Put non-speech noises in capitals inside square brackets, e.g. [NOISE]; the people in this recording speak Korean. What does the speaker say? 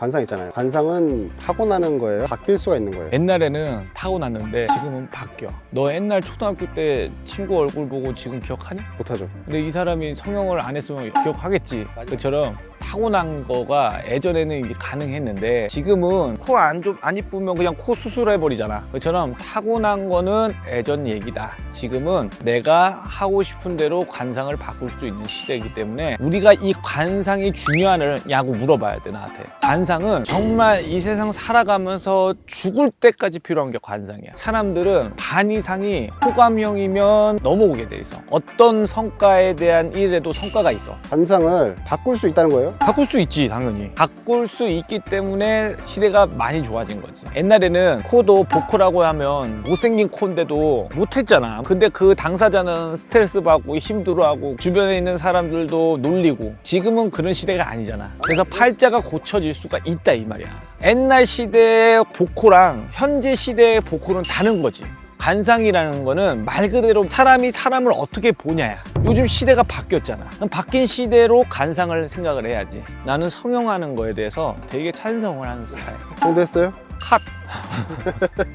관상 있잖아요. 관상은 타고나는 거예요. 바뀔 수가 있는 거예요. 옛날에는 타고났는데 지금은 바뀌어. 너 옛날 초등학교 때 친구 얼굴 보고 지금 기억하니? 못하죠. 근데 이 사람이 성형을 안 했으면 기억하겠지. 그처럼 타고난 거가 예전에는 이게 가능했는데 지금은 코 안 좀 안 이쁘면 그냥 코 수술해 버리잖아. 그처럼 타고난 거는 예전 얘기다. 지금은 내가 하고 싶은 대로 관상을 바꿀 수 있는 시대이기 때문에 우리가 이 관상이 중요하냐고 물어봐야 돼 나한테. 관상은 정말 이 세상 살아가면서 죽을 때까지 필요한 게 관상이야. 사람들은 반 이상이 호감형이면 넘어오게 돼 있어. 어떤 성과에 대한 일에도 성과가 있어. 관상을 바꿀 수 있다는 거예요. 바꿀 수 있지 당연히. 바꿀 수 있기 때문에 시대가 많이 좋아진 거지. 옛날에는 코도 보코라고 하면 못생긴 코인데도 못했잖아. 근데 그 당사자는 스트레스 받고 힘들어하고 주변에 있는 사람들도 놀리고 지금은 그런 시대가 아니잖아. 그래서 팔자가 고쳐질 수가 있다 이 말이야. 옛날 시대의 보코랑 현재 시대의 보코는 다른 거지 관상이라는 거는 말 그대로 사람이 사람을 어떻게 보냐야. 요즘 시대가 바뀌었잖아. 바뀐 시대로 관상을 생각을 해야지. 나는 성형하는 거에 대해서 되게 찬성을 하는 스타일. 했어요? 컷. [LAUGHS]